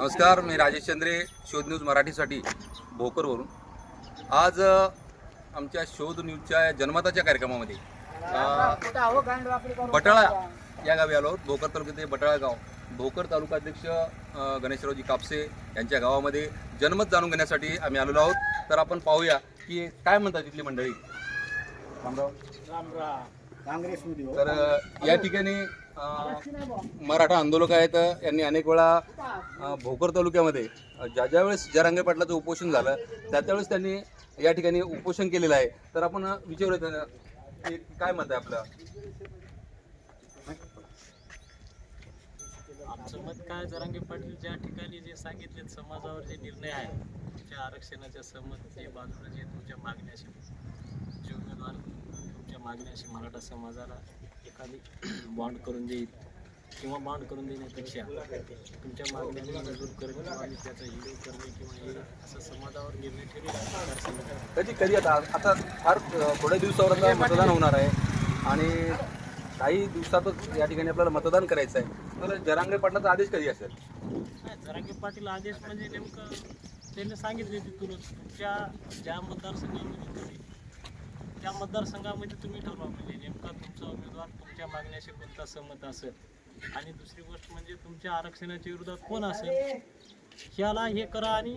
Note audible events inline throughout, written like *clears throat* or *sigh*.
नमस्कार मी राजेश चंद्रे शोध न्यूज मराठीसाठी भोकरवरून. आज आमच्या शोध न्यूजच्या जन्मताच्या कार्यक्रमामध्ये बटाळा या गावी आलो आहोत. भोकर तालुक्यातील बटाळा गाव. भोकर तालुका अध्यक्ष गणेशरावजी कापसे यांच्या गावामध्ये जन्मत जाणून घेण्यासाठी आम्ही आलेलो आहोत. तर आपण पाहूया की काय म्हणतात तिथली मंडळी? हो. तर या ठिकाणी मराठा आंदोलक आहेत यांनी अनेक वेळा भोकर तालुक्यामध्ये ज्या ज्या वेळेस जरांगे पाटलाचं उपोषण झालं त्या त्यावेळेस त्यांनी या ठिकाणी उपोषण केलेलं आहे. तर आपण अ, विचारूया त्यांना की काय मत आहे आपलं? आमचं मत काय जरांगे पाटील ज्या ठिकाणी जे सांगितले समाजावर जे निर्णय आहे तुमच्या आरक्षणाच्या संमत जे बाजूला जे तुमच्या मागण्याशी जे उमेदवार तुमच्या मागण्याशी मराठा समाजाला एखादी *clears throat* बॉन्ड करून देईल किंवा बॉन्ड करून देण्यापेक्षा तुमच्या मागण्यांनी मंजूर करणे आणि त्याचा हिरो करणे किंवा हे असं समाजावर निर्णय मतदारसंघात. कधी कधी आता आता फार थोड्या दिवसावर मतदान होणार आहे आणि काही दिवसातच या ठिकाणी आपल्याला मतदान करायचं आहे तर जरांगे पाटलाचा आदेश कधी असेल जरांगे पाटील आदेश म्हणजे नेमकं त्यांनी सांगितले तिथूनच तुमच्या ज्या मतदारसंघामध्ये त्या मतदारसंघामध्ये तुम्ही ठरवा म्हणजे नेमका तुमचा उमेदवार तुमच्या मागण्याशी कोणता सहमत असेल? आणि दुसरी गोष्ट म्हणजे तुमच्या आरक्षणाच्या विरोधात कोण असेल? ह्याला हे करा आणि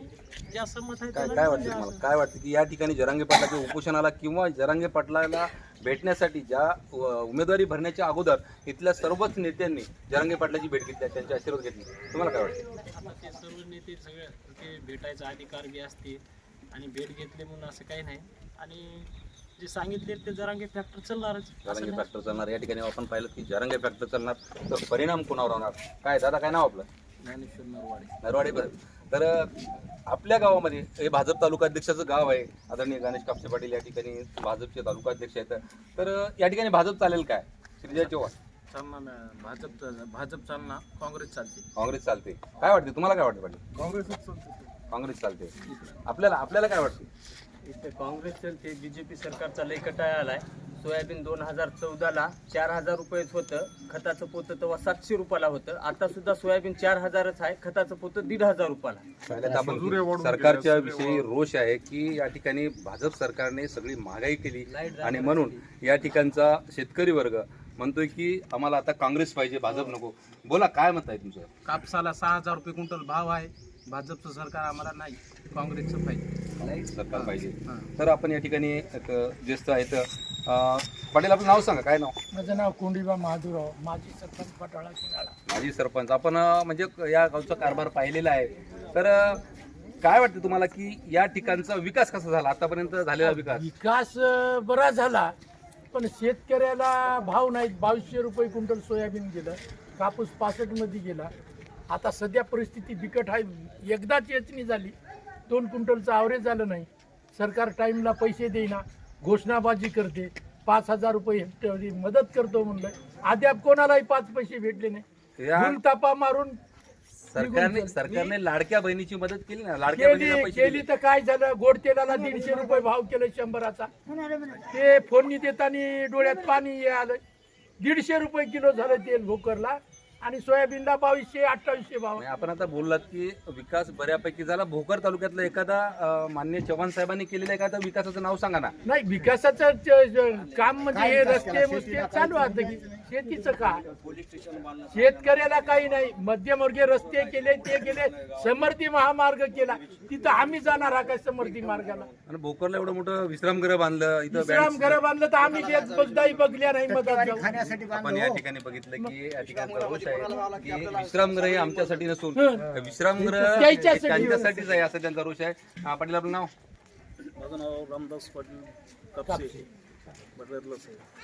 ज्या सहमत आहे काय त्याला काय वाटतं तुम्हाला. काय वाटतं की या ठिकाणी जरांगे पाटलाच्या उपोषणाला किंवा जरांगे पाटलाला भेटण्यासाठी ज्या उमेदवारी भरण्याच्या अगोदर इथल्या सर्वच नेत्यांनी जरांगे पाटलाची भेट घेतली आहे, त्यांचे आशीर्वाद घेतले तुम्हाला काय वाटतं आता ते सर्व नेते सगळे ते भेटायचा अधिकार बी असते आणि भेट घेतले म्हणून असं काही नाही. आणि जे सांगितले ते जरांगे फॅक्टर चालणारच जरांगे. फॅक्टर चालणार. या ठिकाणी आपण पाहिलं की जरांगे फॅक्टर चालणार. तर परिणाम कोणावर होणार? काय दादा काय नाव आपलं? ज्ञानेश्वर नरवाडे. नरवाडे बरं. तर आपल्या गावामध्ये हे भाजप तालुका अध्यक्षाचं गाव आहे. आदरणीय गणेश कापसे पाटील या ठिकाणी भाजपचे तालुका अध्यक्ष आहेत. तर या ठिकाणी भाजप चालेल काय? श्रीजय चव्हाण. चालणार भाजप भाजप चालणार काँग्रेस चालते. काँग्रेस चालते. काय वाटते? तुम्हाला काय वाटतं पाटील? काँग्रेसच चालते. काँग्रेस चालते. आपल्याला आपल्याला काय वाटतं? इथे काँग्रेस ते बी जे पी सरकारचा लय कटाळा आलाय. सोयाबीन दोन हजार चौदाला चार हजार रुपयेच होतं खताचं पोतं तेव्हा सातशे रुपयाला होतं. आता सुद्धा सोयाबीन चार हजारच आहे खताचं पोतं दीड हजार रुपयाला. आपण सरकारच्या विषयी रोष आहे की या ठिकाणी भाजप सरकारने सगळी महागाई केली आणि म्हणून या ठिकाणचा शेतकरी वर्ग म्हणतोय की आम्हाला आता काँग्रेस पाहिजे भाजप नको. बोला काय मत आहे तुमचं? कापसाला सहा हजार रुपये क्विंटल भाव आहे. भाजपचं सरकार आम्हाला नाही काँग्रेसचं पाहिजे. सरकार पाहिजे. तर आपण या ठिकाणी एक ज्येष्ठ आहेत अं, पाटील आपलं नाव सांगा काय नाव? माझं नाव कोंडीबा महादुराव माजी सरपंच पटाळा शिराळा. माजी सरपंच. आपण अं, म्हणजे या गावचा कारभार पाहिलेला आहे. तर अं, काय वाटतं तुम्हाला की या ठिकाणचा विकास कसा झाला? आतापर्यंत झालेला विकास. विकास अं, बरा झाला पण शेतकऱ्याला भाव नाहीत. बावीसशे रुपये क्विंटल सोयाबीन गेलं कापूस पासष्टमध्ये गेला. आता सध्या परिस्थिती बिकट आहे. एकदाच येचणी झाली. दोन क्विंटलचं ॲव्हरेज झालं नाही. सरकार टाईमला पैसे देईना घोषणाबाजी करते. पाच हजार रुपये मदत करतो म्हणलं अद्याप कोणालाही पाच पैसे भेटले नाही. तापा मारून सरकारने सरकारने लाडक्या बहिणीची मदत केली ना? लाडक्या बहिणीला केली पैसे केली दिले. तर काय झालं? गोड तेलाला दीडशे रुपये भाव केलं शंभराचा. ते फोडणी देताना डोळ्यात पाणी आलं दीडशे रुपये किलो झालं तेल भोकरला. आणि सोयाबीनला बावीसशे अठ्ठावीसशे भाव. आपण आता बोललात की विकास बऱ्यापैकी झाला. भोकर तालुक्यातला एखादा अं, मान्य चव्हाण साहेबांनी केलेला एखादा विकासाचं नाव सांगा ना. नाही विकासाचं ज- ज- काम म्हणजे हे रस्ते मुस्ते चालू आहे? की? शेतीचं काय शेतकऱ्याला काही नाही. मध्यमवर्गीय रस्ते केले ते केले समर्थी महामार्ग केला. तिथं आम्ही जाणार हा काय समर्थी मार्गाला. आणि भोकरला एवढं मोठं विश्रामगृह बांधलं इथं विश्राम बँड- घर बांधलं तर आम्ही ते बगल्या नाही मदत जाऊ. खाण्यासाठी आपण या ठिकाणी बघितलं की या ठिकाणचा रोष आहे की विश्रामगृह हे आमच्यासाठी नसून. विश्रामगृह हे त्याच्यासाठी. त्यांच्यासाठीच आहे असं त्यांचा रोष आहे. पाटील आपलं नाव? माझं नाव रामदास पाटील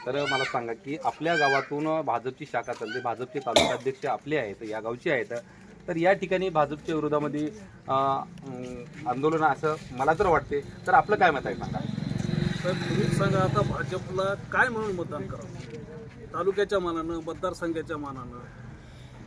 तर मला सांगा की आपल्या गावातून भाजपची शाखा चालते. भाजपचे तालुका अध्यक्ष आपले आहेत या गावचे आहेत. तर या ठिकाणी भाजपच्या विरोधामध्ये आंदोलन असं मला तर वाटते. तर आपलं काय मत आहे सांगा? तर तुम्ही सांगा आता भाजपला काय म्हणून मतदान करावं? तालुक्याच्या मानानं मतदारसंघाच्या मानानं?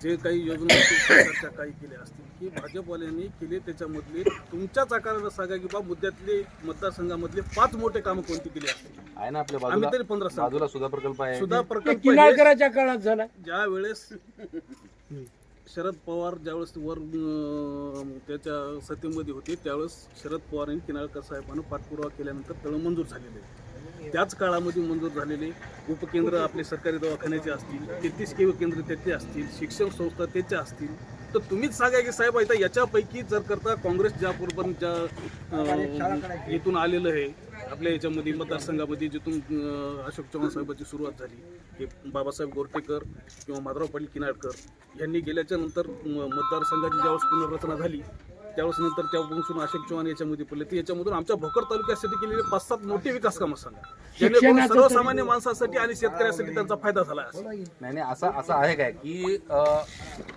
जे काही योजना सरकारच्या काही केल्या असतील की भाजपवाल्यांनी केले त्याच्यामधले तुमच्याच आकारानं सांगा की बा मुद्द्यातले मतदारसंघामधले पाच मोठे कामं कोणती केली असतील? आहे ना आपल्या आम्ही बाजूला तरी पंधरा बाजूला सुद्धा प्रकल्प आहे. सुद्धा प्रकल्प हे किनाळकराच्या काळात झाला. ज्या वेळेस शरद पवार ज्यावेळेस वर अं, त्याच्या सत्तेमध्ये होते त्यावेळेस शरद पवार यांनी किनाळकर साहेबांना पाठपुरावा केल्यानंतर तळ मंजूर झालेले. आहे. त्याच काळामध्ये मंजूर झालेले उपकेंद्र आपले सरकारी दवाखान्याचे असतील तेहतीस केंद्र केंद्र त्याचे असतील शिक्षण संस्था त्याचे असतील तर तुम्हीच सांगा की साहेब आता याच्यापैकी जर करता काँग्रेस ज्या बरोबर ज्या इथून आलेलं आहे आपल्या याच्यामध्ये मतदारसंघामध्ये जिथून अशोक चव्हाण साहेबांची सुरुवात झाली हे बाबासाहेब गोरटेकर किंवा माधवराव पाटील किनाळकर यांनी गेल्याच्यानंतर मतदारसंघाची ज्यावेळेस पुनर्रचना झाली त्यावेळेस नंतर त्यापासून अशोक चव्हाण याच्यामध्ये पडले. तर याच्यामधून आमच्या भोकर तालुक्यासाठी केलेले पाच सात मोठी विकास कामं सांगा. जेणेकरून सर्वसामान्य माणसासाठी आणि शेतकऱ्यासाठी त्यांचा फायदा झाला. नाही नाही असं असं आहे काय की अ,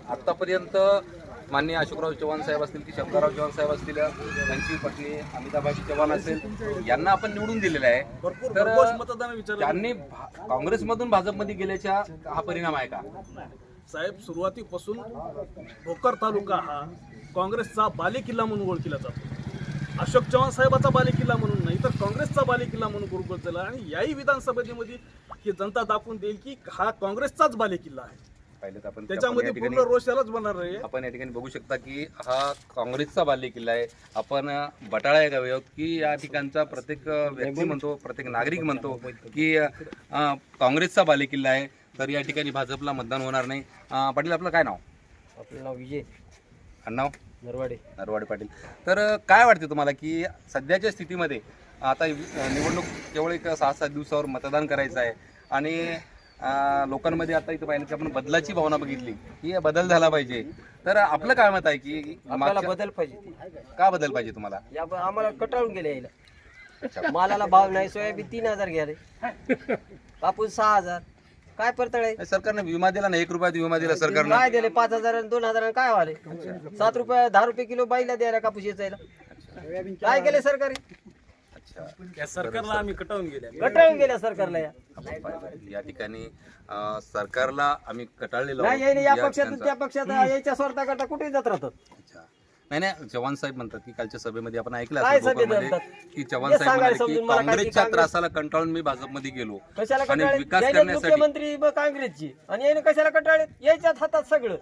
आत्तापर्यंत माननीय अशोकराव चव्हाण साहेब असतील की शंकरराव चव्हाण साहेब असतील त्यांची पत्नी अमिताभाई चव्हाण असेल यांना आपण निवडून दिलेलं आहे. तर त्यांनी काँग्रेसमधून भाजपमध्ये गेल्याच्या हा परिणाम आहे का? साहेब सुरुवातीपासून भोकर तालुका हा काँग्रेसचा बालेकिल्ला म्हणून ओळखला जातो. अशोक चव्हाण साहेबाचा बालेकिल्ला म्हणून नाही तर काँग्रेसचा बालेकिल्ला म्हणून ओळखला झाला आणि याही विधानसभेमध्ये ही जनता दाखवून देईल की हा काँग्रेसचाच बालेकिल्ला आहे. आपण त्याच्यामध्ये पूर्ण रोष यालाच बनणार आहे. आपण या ठिकाणी बघू शकता की हा काँग्रेसचा बाल्य किल्ला आहे. आपण बटाळा या गावी आहोत की या ठिकाणचा प्रत्येक व्यक्ती म्हणतो प्रत्येक नागरिक म्हणतो की काँग्रेसचा बाले किल्ला आहे. तर या ठिकाणी भाजपला मतदान होणार नाही. अ, पाटील आपलं काय नाव? आपलं नाव विजय. नाव? नरवाडे. नरवाडे पाटील. तर अ, काय वाटते तुम्हाला की सध्याच्या स्थितीमध्ये आता अ, निवडणूक केवळ एक सहा सात दिवसावर मतदान करायचं आहे आणि अ, लोकांमध्ये आता इथं पाहिलं की आपण बदलाची भावना बघितली की बदल झाला पाहिजे. तर आपलं काय मत आहे की आपल्याला मागच्या- बदल पाहिजे का बदल पाहिजे तुम्हाला? या ब- आम्हाला कटाळून गेले यायला. मालाला भाव नाही सोयाबीन तीन हजार घ्याले *laughs* कापूस सहा हजार. काय परतळ? आहे सरकारने विमा दिला ना एक रुपयात विमा दिला सरकारनं. काय दिले पाच हजार आणि दोन हजार काय व्हाले सात रुपये दहा रुपये किलो बाईला द्यायला कापूस यायला काय केले सरकारी? अच्छा या सरकारला आम्ही कटावून गेल्या. कटाळून गेल्या सरकारला या. आपण पाहिलं. या ठिकाणी अं, सरकारला आम्ही कटाळलेलो नाही आहोत. या या पक्षातून त्या पक्षात यायच्या स्वार्था करता कुठे जात राहतात. अच्छा. नाही नाही चव्हाण साहेब म्हणतात की कालच्या सभेमध्ये आपण ऐकलं काय असेल सभेत भोकरमध्ये म्हणतात? की चव्हाण हे साहेब सांगायला म्हणाले की समजून मला काय की काँग्रेसच्या काँग्रेस- त्रासाला कंटाळून मी भाजपमध्ये गेलो. कशाला आणि विकास यायलेत करण्यासाठी मुख्यमंत्री ब- काँग्रेसची. आणि याने कशाला कटाळे यायच्याच हातात सगळं.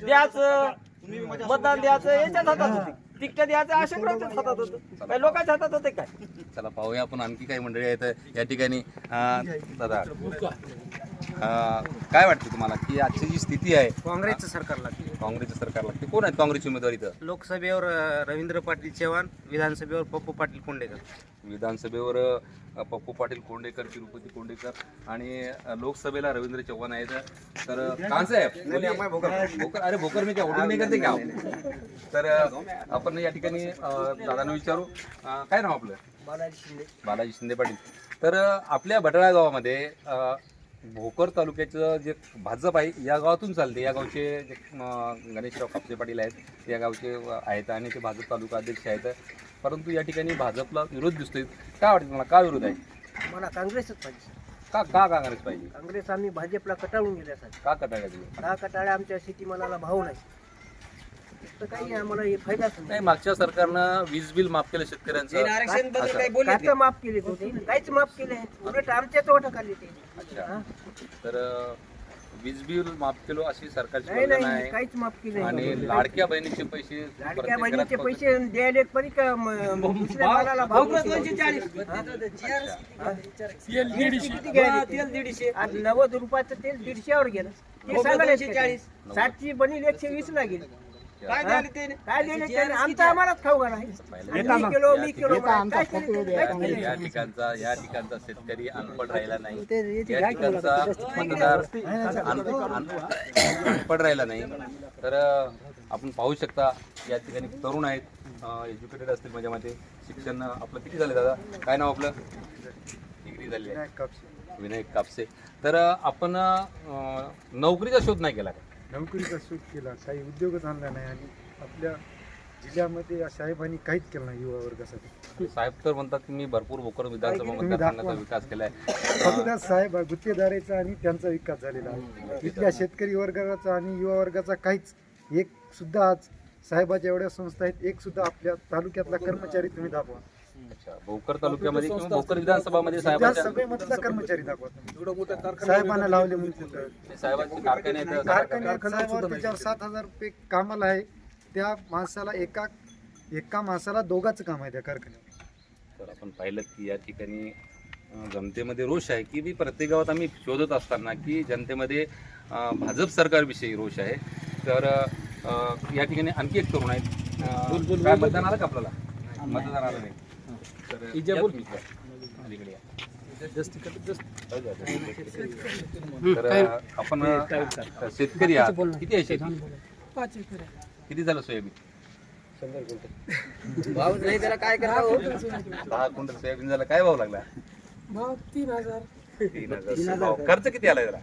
द्यायचं मतदान द्यायचं याच्याच हातात होते. तिकट द्यायचं अशोकरावच्याच हातात होतं. काय लोकांच्या हातात होते काय? चला पाहूया आपण आणखी काही मंडळी आहेत. या ठिकाणी अं, दादा अं, काय वाटतं तुम्हाला की आजची जी स्थिती आहे? काँग्रेसचं सरकार लागते. काँग्रेसचं सरकार लागते. कोण आहेत काँग्रेसचे उमेदवार इथं? लोकसभेवर अ, रवींद्र पाटील चव्हाण विधानसभेवर पप्पू पाटील कोंडेकर. विधानसभेवर अ, पप्पू पाटील कोंडेकर तिरुपती कोंडेकर आणि अ, लोकसभेला रवींद्र चव्हाण आहेत. तर है बोलिए. भोकर. अरे भोकर मी क्या वोटिंग नाही करते क्या तर आपण या ठिकाणी दादांना विचारू. काय नाव आपलं? बालाजी शिंदे. पाटील. तर आपल्या बटाळा गावामध्ये भोकर तालुक्याचं जे भाजप आहे या गावातून चालते. या गावचे जे गणेशराव कापसे पाटील आहेत ते या गावचे आहेत आणि ते भाजप तालुका अध्यक्ष आहेत. परंतु या ठिकाणी भाजपला विरोध दिसतोय. काय वाटतं मला का विरोध आहे? मला काँग्रेसच पाहिजे. का का काँग्रेस पाहिजे? काँग्रेस आम्ही भाजपला कटाळून गेल्यासाठी का कटाळ्या दहा कटाळ्या आमच्या शेतीमालाला भाव नाही. तर काही आम्हाला हे फायदाच नाही नाही मागच्या सरकारनं वीज बिल माफ केलं शेतकऱ्यांचं. आरक्षणबद्दल. काही बोलले माफ केले होते. काहीच माफ केले उलट आमच्याच ते. अच्छा. तर अं, वीज बिल माफ केलो अशी सरकारची नाही योजना नाही आहे. काहीच माफ केले आणि लाडक्या बहिणीचे पैसे लाडक्या प्रत्येक बहिणीचे घरात पैसे द्यायला परी का म- दुसऱ्या मालाला भाव किती किती घ्यायला तेल दीडशे. आज नव्वद रुपयाचं तेल दीडशेवर गेलं. ते सांगायला चाळीस. सातची बनील एकशे वीस ला गेली. काय द्यायला ते काय दिले त्याने? आमचं आमलाच खाऊ घाला आणि मी किलो मी किलो काय केलं ते? काहीच केलं या ठिकाणचा या ठिकाणचा शेतकरी अनपड राहिला नाही. या ठिकाणचा मतदार अन- अन- अनपड राहिला नाही. तर अं, आपण पाहू शकता या ठिकाणी तरुण आहेत. एज्युकेटेड असतील माझ्या मते. शिक्षण आपलं किती झालं दादा? काय नाव आपलं? डिग्री झाली आहे. विनायक कापसे. तर अं, आपण अं, नोकरीचा शोध नाही केला का? नोकरीचा शोध केला काही उद्योगच आणला नाही आणि आपल्या जिल्ह्यामध्ये साहेबांनी काहीच केलं नाही युवा वर्गासाठी. साहेब तर म्हणतात की मी भरपूर भोकर विधानसभा मतदारसंघाचा. विकास केलाय. फक्त साहेब गुत्तेदारीचा आणि त्यांचा विकास झालेला आहे. इथल्या शेतकरी वर्गाचा आणि युवा वर्गाचा काहीच एक सुद्धा आज साहेबाच्या एवढ्या संस्था आहेत एक सुद्धा आपल्या तालुक्यातला कर्मचारी तुम्ही दाखवा. अच्छा भोकर तालुक्यामध्ये किंवा भोकर विधानसभामध्ये साहेबांच्या सभेमधला कर्मचारी एवढं साहेबांना लावले म्हणून कुठं साहेबांचे कारखाने आहेत त्याच्यावर सात हजार रुपये कामाला आहे. त्या माणसाला एका एका माणसाला दोघाचं काम आहे त्या कारखान्यात तर आपण पाहिलं की या ठिकाणी अं, जनतेमध्ये रोष आहे की मी प्रत्येक गावात आम्ही शोधत असताना की जनतेमध्ये अं, भाजप सरकारविषयी रोष आहे. तर अं, या ठिकाणी आणखी एक तरुण अं, काय मतदान आलं का आपल्याला? मतदान आलं नाही. तर आपण शेतकरी आहात. किती आहे शेती? किती झालं सोयाबीन? भाऊ नाही त्याला काय करता हो? दहा क्विंटल सोयाबीन झाला काय भाव लागला? भाव तीन हजार. तीन हजार. भाव. खर्च किती आला जरा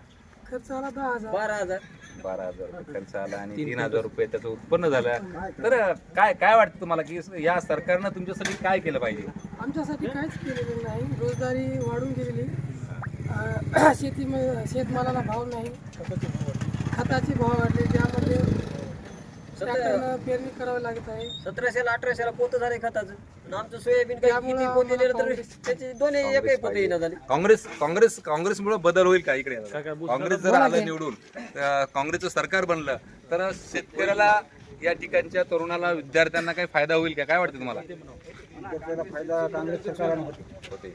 खर्च आला दहा हजार. बारा हजार. बारा हजार रुपये खर्च आला आणि तीन हजार रुपये त्याचं उत्पन्न झालं. तर काय काय वाटतं तुम्हाला की या सरकारनं तुमच्यासाठी काय केलं पाहिजे? आमच्यासाठी काहीच केलेलं नाही. रोजगारी वाढून गेलेली. शेतीमध्ये शेतमालाला भाव नाही. खताचे भाव वाढले. त्यामध्ये ट्रॅक्टरनं पेरणी करावी लागत आहे. सतराशेला अठराशेला पोत झाले खताचं. आमचं सोयाबीन काही त्यामुळं किती पोते दिलं तर काँग्रेस- त्याचे दोन्ही एकही पोते येणं झाले. काँग्रेस काँग्रेस काँग्रेसमुळे बदल होईल का इकडे? काँग्रेस जर आलं निवडून तर काँग्रेसचं सरकार बनलं तर शेतकऱ्याला या ठिकाणच्या तरुणाला विद्यार्थ्यांना काही फायदा होईल का? काय वाटतं तुम्हाला? फायदा काँग्रेस सरकारला होते.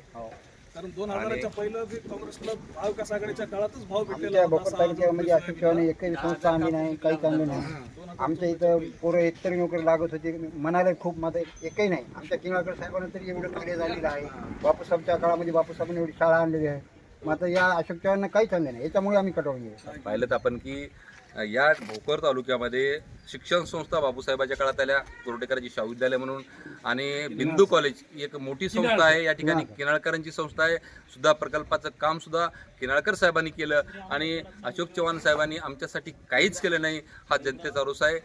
कारण दोन हजाराच्या पहिलं जे काँग्रेसला महाविकास आघाडीच्या काळातच भाव आमच्या भेटलेला भोकर होता. तालुक्यामध्ये अशोक चव्हाण एकही संस्था आणली नाही काही चांगलं नाही. आमच्या इथं पोरं एकतरी नोकरी लागत होती म्हणाले खूप माझं एकही नाही. आमच्या किंगाळकर साहेबांना तरी एवढं कार्य झालेलं आहे. बापूसाहेबच्या काळामध्ये बापूसाहेबांनी एवढी शाळा आणलेली आहे. आता या अशोक चव्हाणनं काहीच आणलं नाही. याच्यामुळे आम्ही कटवून गेलो. पाहिलं तर आपण की या भोकर तालुक्यामध्ये शिक्षण संस्था बापूसाहेबाच्या काळात आल्या कोरटेकरांची शाहविद्यालय म्हणून. आणि बिंदू कॉलेज ही एक मोठी संस्था आहे या ठिकाणी किनाळकरांची संस्था आहे. सुद्धा प्रकल्पाचं काम सुद्धा किनाळकर साहेबांनी केलं. आणि अशोक चव्हाण साहेबांनी आमच्यासाठी काहीच केलं नाही हा जनतेचा रोष आहे.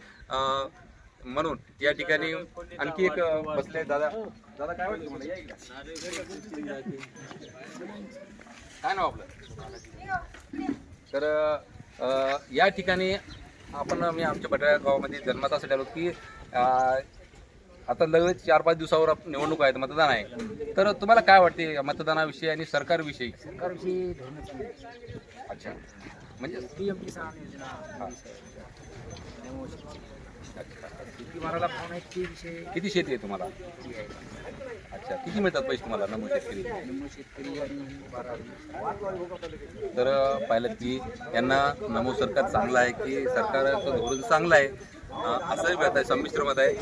म्हणून या ठिकाणी आणखी एक बसले. दादा दादा काय वाटतं. काय नाव आपलं? तर या ठिकाणी आपण मी आमच्या बटाळ्या गावामध्ये जन्मतासाठी आलो की आता लगेच चार पाच दिवसावर निवडणूक आहेत मतदान आहे. तर तुम्हाला काय वाटते मतदानाविषयी आणि सरकारविषयी? अच्छा. म्हणजे हा. किती शेती आहे तुम्हाला? अच्छा किती मिळतात पैसे तुम्हाला नमो शेतकरी? तर पाहिलं की यांना नमो सरकार चांगलं आहे की सरकारचं धोरण चांगलं आहे. असंही मत आहे संमिश्र मत आहे.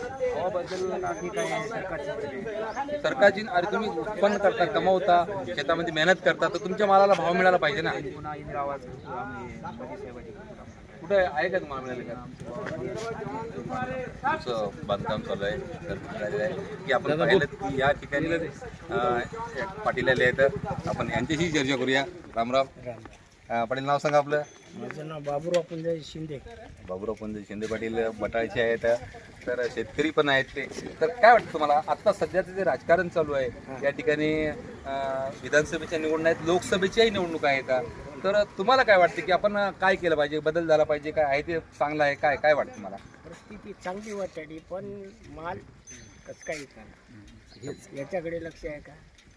सरकारची अरे तुम्ही उत्पन्न करता कमवता शेतामध्ये मेहनत करता तर तुमच्या मालाला भाव मिळाला पाहिजे ना. कुठे आहे का तुम्हाला मिळाले का? तुमचं बांधकाम चालू आहे तर आहे. की आपण पाहिलं की या ठिकाणी पाटील आले आहेत. आपण यांच्याशी चर्चा करूया. रामराम अं, पाटील नाव सांगा आपलं. माझं नाव बाबूराव पुंजाई शिंदे. बाबुराव पंत शिंदे पाटील बटाळ्याचे आहेत. तर शेतकरी पण आहेत ते. तर काय वाटतं तुम्हाला? आता सध्याचं जे राजकारण चालू आहे या ठिकाणी विधानसभेच्या निवडणूक आहेत लोकसभेच्याही निवडणूक आहेत. तर तुम्हाला काय वाटतं की आपण काय केलं पाहिजे? बदल झाला पाहिजे? काय आहे ते चांगलं आहे? काय काय वाटतं मला परिस्थिती चांगली वाटली पण माल कसं हेच याच्याकडे लक्ष आहे का?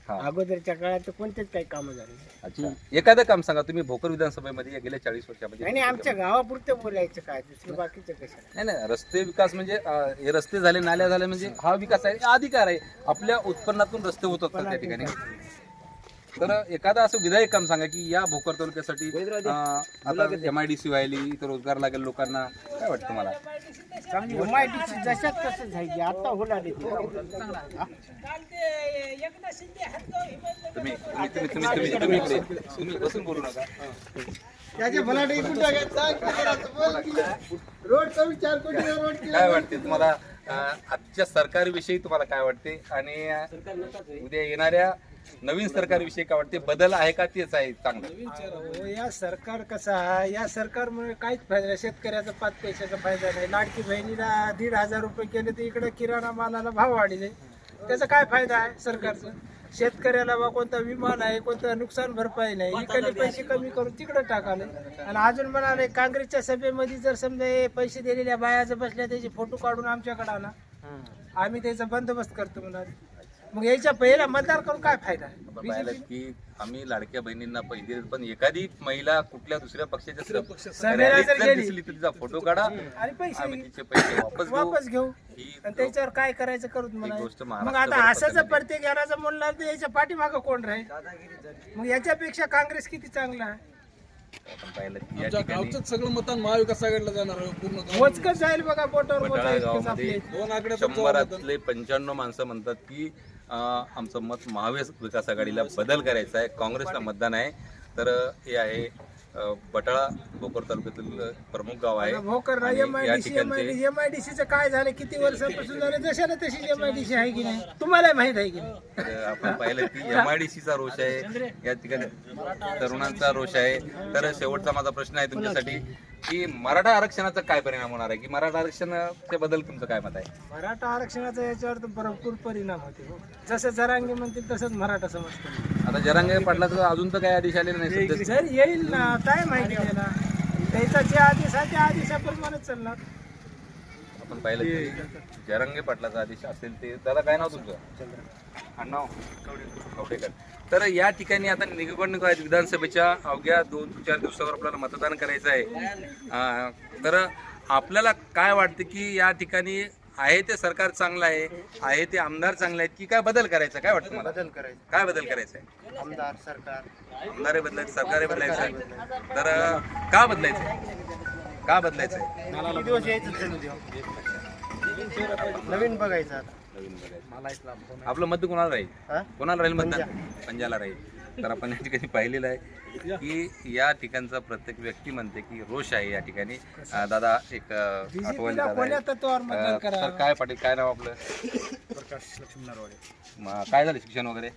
अगोदरच्या काळात कोणतेच काही कामं झाले एखादं काम सांगा तुम्ही भोकर विधानसभेमध्ये या गेल्या चाळीस वर्षामध्ये. नाही आमच्या गावापुरतं बोलायचं काय? दुसरं बाकीचं कशाला? नाही नाही रस्ते विकास म्हणजे हे रस्ते झाले नाल्या झाले म्हणजे हा विकास आहे अधिकार आहे. आपल्या उत्पन्नातून रस्ते होत असतात त्या ठिकाणी. तर एखादं असं विधायक काम सांगा की या भोकर तालुक्यासाठी अं, आता एम आय डी सी व्हायली इथं रोजगार लागेल लोकांना. काय वाटतं मला एमआयडीसी जशात तसं जायची आता होणार तुम्ही तुम्ही तुम्ही तुम्ही तुम्ही तुम्ही इकडे. तुम्ही बसून बोलू नका. काय वाटते तुम्हाला? अं, आजच्या सरकारविषयी तुम्हाला काय वाटते? आणि अं, उद्या येणाऱ्या नवीन सरकारविषयी काय वाटते बदल आहे का तेच आहे चांगलं? या सरकार कसं आहे? या सरकारमुळे काहीच फायदा नाही. शेतकऱ्याचा पाच पैशाचा फायदा नाही. लाडकी बहिणीला दीड हजार रुपये केले तर इकडे किराणा मालाला भाव वाढले. त्याचा काय फायदा आहे सरकारचा? शेतकऱ्याला बा कोणता विमा नाही कोणता नुकसान भरपाई नाही. इकडे पैसे कमी करून तिकडे टाकाले. आणि अजून म्हणाले काँग्रेसच्या सभेमध्ये जर समजा हे पैसे दिलेल्या बायाचं बसल्या त्याचे फोटो काढून आमच्याकडे आणा. आम्ही त्याचा बंदोबस्त करतो म्हणाले. मग याच्या पहिला मतदार करून काय फायदा? पाहिलं की आम्ही लाडक्या बहिणींना पैसे देतो पण एखादी महिला कुठल्या दुसऱ्या पक्षाच्या सभेला रॅलीत जर जर गेली. दिसली तर तिचा फोटो काढा. आणि पैसे आम्ही तिचे पैसे वापस *laughs* घेऊ. वापस घेऊ. ही आणि त्याच्यावर काय करायचं करू म्हणा गोष्ट मग आता असं जर. प्रत्येक घराचं म्हणलं तर याच्या पाठीमागं कोण राहील? मग याच्यापेक्षा काँग्रेस किती चांगला? आहे आपण पाहिलं की या आमच्या ठिकाणी गावचं सगळं मतदान महाविकास आघाडीला जाणार आहे पूर्ण जाईल बघा बोटावर बटाळा मोजायचं गावामध्ये आपले. दोन आकड्याचं शंभरातले पंच्याण्णव माणसं म्हणतात की आमचं मत महाविकास आघाडीला बदल करायचा आहे. काँग्रेसला मतदान आहे. तर हे आहे बटाळा भोकर तालुक्यातील प्रमुख गाव आहे. भोकर एमआयडीसीचं काय झालं? किती वर्षापासून झालं? जशाला तशी एमआयडीसी आहे की नाही? तुम्हाला माहीत आहे की नाही? आपण पाहिलं की एमआयडीसीचा रोष आहे. या ठिकाणी तरुणांचा रोष आहे. तर शेवटचा माझा प्रश्न आहे तुमच्यासाठी. की मराठा आरक्षणाचा काय परिणाम होणार आहे? की मराठा आरक्षणाच्या बद्दल तुमचं काय मत आहे? मराठा आरक्षणाचा याच्यावर तर भरपूर परिणाम होते. हो. जसं जरांगे म्हणतील तसंच मराठा समाज करेल. आता जरांगे पाटलाचं अजून तर काही आदेश आलेले नाही सध्या. जर येईल ना काय माहिती त्याला? त्याचा जे आदेश आहे त्या आदेशाप्रमाणे चालणार. आपण पाहिलं की जरंगे पाटलाचा आदेश असेल ते त्याला काय नाव तुमचं? नाव कवडेकर. तर या ठिकाणी आता निवडणूक आहेत विधानसभेच्या. अवघ्या दोन चार दिवसावर आपल्याला मतदान करायचं आहे. तर आपल्याला काय वाटतं की या ठिकाणी आहे ते सरकार चांगलं आहे? आहे ते आमदार चांगले आहेत की काय बदल करायचं? काय वाटतं मला बदल करायचं. काय बदल करायचं आहे? आमदार सरकार. आमदारही बदलायचं सरकारही बदलायचं. आहे तर का बदलायचं? आहे का बदलायचं? आहे. नवीन बघायचं आता. नवीन बघायचं. आपलं मत कोणाला राहील? कोणाला राहील मतदान? पंजाला राहील. तर आपण या ठिकाणी पाहिलेलं आहे की या ठिकाणचा प्रत्येक व्यक्ती म्हणते की रोष आहे या ठिकाणी. दादा एक तर काय पाटील काय नाव आपलं? म- काय झालं शिक्षण वगैरे?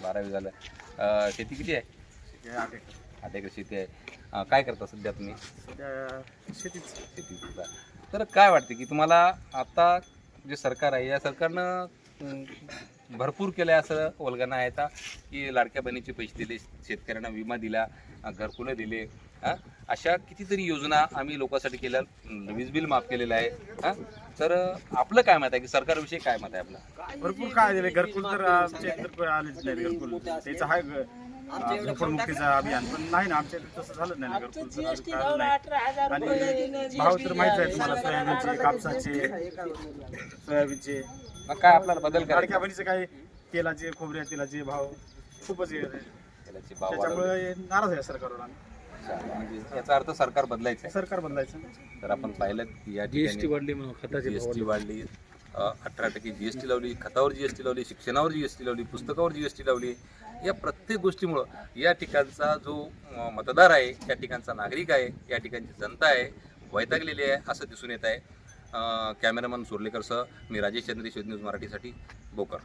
बारावी. झालं. अं, शेती किती आहे? आठ एकर. शेती आहे. काय करता सध्या तुम्ही? शेतीच. तर काय वाटते की तुम्हाला आता जे सरकार आहे या सरकारनं भरपूर केलं आहे असं वल्गना आहे आता की लाडक्या बहिणीचे पैसे दिले शेतकऱ्यांना विमा दिला घरकुलं दिले हां? अशा कितीतरी योजना आम्ही लोकांसाठी केल्या वीज बिल माफ केलेलं आहे हां? तर आपलं काय मत आहे की सरकारविषयी काय मत आहे आपलं? भरपूर काय दिले घरकुल तर आमच्या इकडे आलेच नाही घरकुल. त्याचं हा झोपडमुक्तीचं अभियान. पण नाही ना आमच्या तसं झालं नाही नाही. आणि भाव तर माहीत आहे तुम्हाला सोयाबीनचे कापसाचे सोयाबीनचे. मग काय आपल्याला बदल लाडक्या करायचा बहिणीचे काय तेलाचे खोबऱ्या तेलाचे भाव खूपच हे आहे. भाव. त्याच्यामुळे नाराज आहे सरकारवर आम्ही. म्हणजे याचा अर्थ सरकार बदलायचं आहे. सरकार बदलायचं. तर आपण पाहिलं की या जीएसटी वाढली म्हणून खताचे जीएसटी वाढली. अठरा टक्के जी एस टी लावली खतावर जी एस टी लावली शिक्षणावर जी एस टी लावली पुस्तकावर जी एस टी लावली या प्रत्येक गोष्टीमुळं या ठिकाणचा जो मतदार आहे या ठिकाणचा नागरिक आहे या ठिकाणची जनता आहे वैतागलेली आहे असं दिसून येत आहे. कॅमेरामन सुर्लेकर सह मी राजेश चंद्रेश्वर न्यूज मराठीसाठी बोकर.